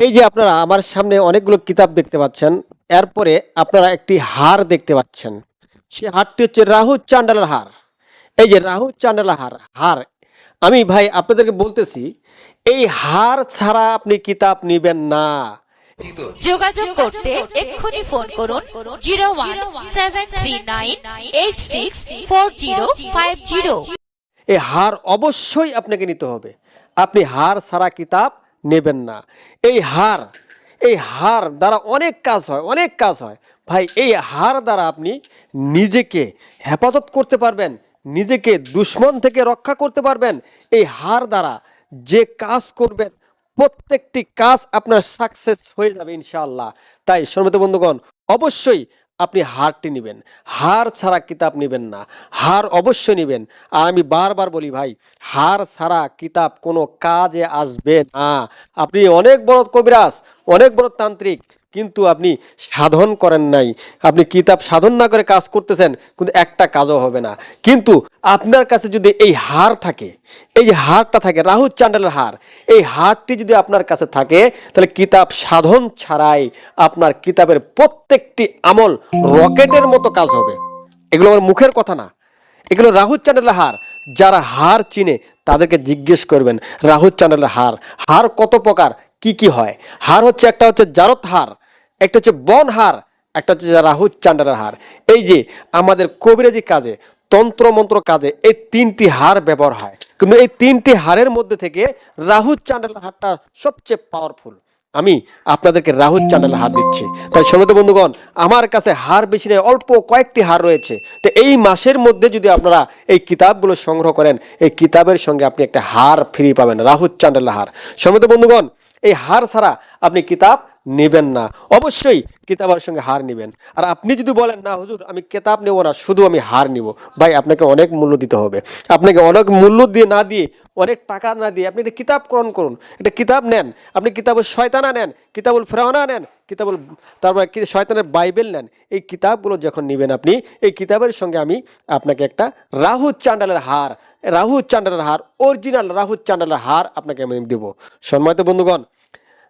এই যে আপনারা আমার সামনে অনেকগুলো কিতাব দেখতে পাচ্ছেন এরপরে আপনারা একটি হার দেখতে পাচ্ছেন। সে হারটি হচ্ছে রাহু চান্ডালার হার। এই যে রাহু চান্ডালার হার হার আমি ভাই আপনাদেরকে বলতেছি এই হার ছাড়া আপনি কিতাব নিবেন না। যোগাযোগ করতে এক্ষুনি ফোন করুন zero one seven three nine eight six four zero five zero. এই হার অবশ্যই আপনাকে নিতে হবে। আপনি হার ছাড়া কিতাব নেবেন না। এই হার এই হার দ্বারা অনেক কাজ হয়, অনেক কাজ হয়। ভাই, এই হার দ্বারা আপনি নিজেকে হেফাজত করতে পারবেন, নিজেকে দুশ্মন থেকে রক্ষা করতে পারবেন। এই হার দ্বারা যে কাজ করবেন, প্রত্যেকটি কাজ আপনার সাকসেস হয়ে যাবে ইনশাআল্লাহ। তাই সর্বত বন্ধুগণ, অবশ্যই আপনি হারটি নেবেন। হার ছাড়া কিতাব নেবেন না। হার অবশ্যই নেবেন। আর আমি বারবার বলি, ভাই, হার ছাড়া কিতাব কোনো কাজে আসবে না। আপনি অনেক বড় কবিরাজ, অনেক বড় তান্ত্রিক কিন্তু আপনি সাধন করেন নাই। আপনি কিতাব সাধন না করে কাজ করতেছেন, কিন্তু একটা কাজও হবে না। কিন্তু আপনার কাছে যদি এই হার থাকে, এই যে হারটা থাকে রাহু চান্ডালের হার, এই হারটি যদি আপনার কাছে থাকে, তাহলে কিতাব সাধন ছাড়াই আপনার কিতাবের প্রত্যেকটি আমল রকেটের মতো কাজ হবে। এগুলো আমার মুখের কথা না। এগুলো রাহু চ্যানেলের হার। যারা হার চিনে, তাদেরকে জিজ্ঞেস করবেন রাহু চ্যানেলের হার হার কত প্রকার? কি কি হয়? হার হচ্ছে, একটা হচ্ছে জারত হার। একটা হচ্ছে বন হার, একটা হচ্ছে রাহু চান্ডালের হার। এই যে আমাদের কবিরাজি কাজে তন্ত্র মন্ত্র কাজে এই তিনটি হার ব্যবহার হয়। কিন্তু এই তিনটি হারের মধ্যে থেকে রাহু চান্ডালের হারটা সবচেয়ে পাওয়ারফুল আমি আপনাদেরকে রাহুল চ্যানেলে হার দিচ্ছি। তাই সমৃদ্ধ বন্ধুগণ, আমার কাছে হার বেশি নেই অল্প কয়েকটি হার রয়েছে। তো এই মাসের মধ্যে যদি আপনারা এই কিতাবগুলো সংগ্রহ করেন, এই কিতাবের সঙ্গে আপনি একটা হার ফ্রি পাবেন, রাহুল চ্যানেল হার। সমৃদ্ধ বন্ধুগণ, এই হার ছাড়া আপনি কিতাব নেবেন না। অবশ্যই কিতাবের সঙ্গে হার নেবেন। আর আপনি যদি বলেন, না, হুজুর, আমি কিতাব নেব না, শুধু আমি হার নিব। ভাই, আপনাকে অনেক মূল্য দিতে হবে। আপনাকে অনেক মূল্য দিয়ে না দিয়ে, অনেক টাকা না দিয়ে আপনি একটা কিতাব করণ করুন। একটা কিতাব নেন। আপনি কিতাবুল শয়তানা নেন, কিতাবুল ফেরাওনা নেন, কিতাবুল, তারপরে শয়তানের বাইবেল নেন। এই কিতাবগুলো যখন নেবেন আপনি, এই কিতাবের সঙ্গে আমি আপনাকে একটা রাহু চান্ডালের হার রাহু চান্ডালের হার, অরিজিনাল রাহু চান্ডালের হার আপনাকে আমি দেবো। সম্মানিত বন্ধুগণ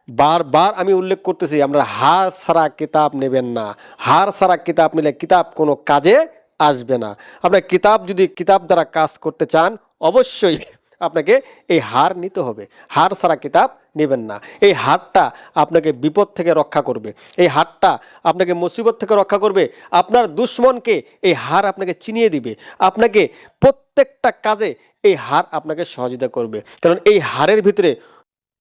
বারবার আমি উল্লেখ করতেছি, আমরা হার ছাড়া কিতাব নেবেন না। হার ছাড়া কিতাব নিলে কিতাব কোনো কাজে আসবে না। আপনার কিতাব যদি কিতাব দ্বারা কাজ করতে চান, অবশ্যই আপনাকে এই হার নিতে হবে। হার ছাড়া কিতাব নেবেন না। এই হারটা আপনাকে বিপদ থেকে রক্ষা করবে। এই হারটা আপনাকে মুসিবত থেকে রক্ষা করবে। আপনার দুশ্মনকে এই হার আপনাকে চিনিয়ে দিবে। আপনাকে প্রত্যেকটা কাজে এই হার আপনাকে সহযোগিতা করবে। কারণ এই হারের ভিতরে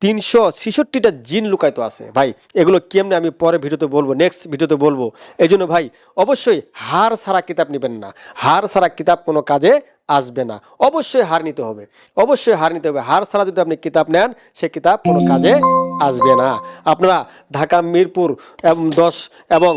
তিনশো ছেষট্টিটা জিন লুকায়িত আছে। ভাই, এগুলো কেমনে আমি পরে ভিডিওতে বলব নেক্সট ভিডিওতে বলব? এই জন্য ভাই, অবশ্যই হার ছাড়া কিতাব নেবেন না। হার ছাড়া কিতাব কোনো কাজে আসবে না। অবশ্যই হার নিতে হবে। অবশ্যই হার নিতে হবে। হার ছাড়া যদি আপনি কিতাব নেন, সে কিতাব কোনো কাজে আসবে না। আপনারা ঢাকা, মিরপুর এবং দশ এবং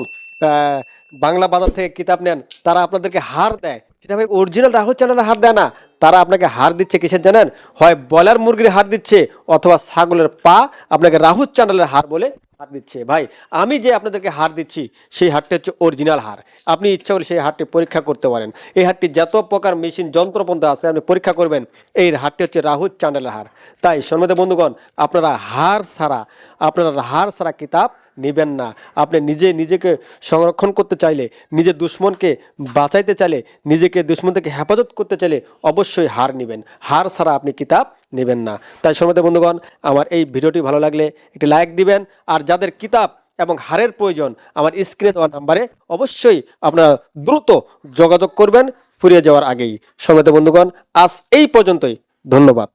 বাংলা বাজার থেকে কিতাব নেন, তারা আপনাদেরকে হার দেয়। সেটা ভাই অরিজিনাল রাহুল চ্যানেলে হার দেয় না। তারা আপনাকে হার দিচ্ছে, কিসের জানেন? হয় ব্রয়লার মুরগির হার দিচ্ছে, অথবা ছাগলের পা আপনাকে রাহুল চ্যানেলের হার বলে হার দিচ্ছে। ভাই, আমি যে আপনাদেরকে হার দিচ্ছি, সেই হারটি হচ্ছে অরিজিনাল হার। আপনি ইচ্ছা করলে সেই হারটি পরীক্ষা করতে পারেন। এই হারটি যত প্রকার মেশিন, যন্ত্রপন্থা আছে, আপনি পরীক্ষা করবেন, এই হারটি হচ্ছে রাহুল চ্যানেলের হার। তাই সন্মত বন্ধুগণ, আপনারা হার ছাড়া, আপনারা হার ছাড়া কিতাব নেবেন না। আপনি নিজে নিজেকে সংরক্ষণ করতে চাইলে, নিজের দুশ্মনকে বাঁচাইতে চাইলে, নিজেকে দুশ্মন থেকে হেফাজত করতে চাইলে অবশ্যই হার নেবেন। হার ছাড়া আপনি কিতাব নেবেন না। তাই সর্বদা বন্ধুগণ, আমার এই ভিডিওটি ভালো লাগলে একটি লাইক দিবেন, আর যাদের কিতাব এবং হারের প্রয়োজন, আমার স্ক্রিনে দেওয়া নাম্বারে অবশ্যই আপনারা দ্রুত যোগাযোগ করবেন, ফুরিয়ে যাওয়ার আগেই। সর্বদা বন্ধুগণ, আজ এই পর্যন্তই। ধন্যবাদ।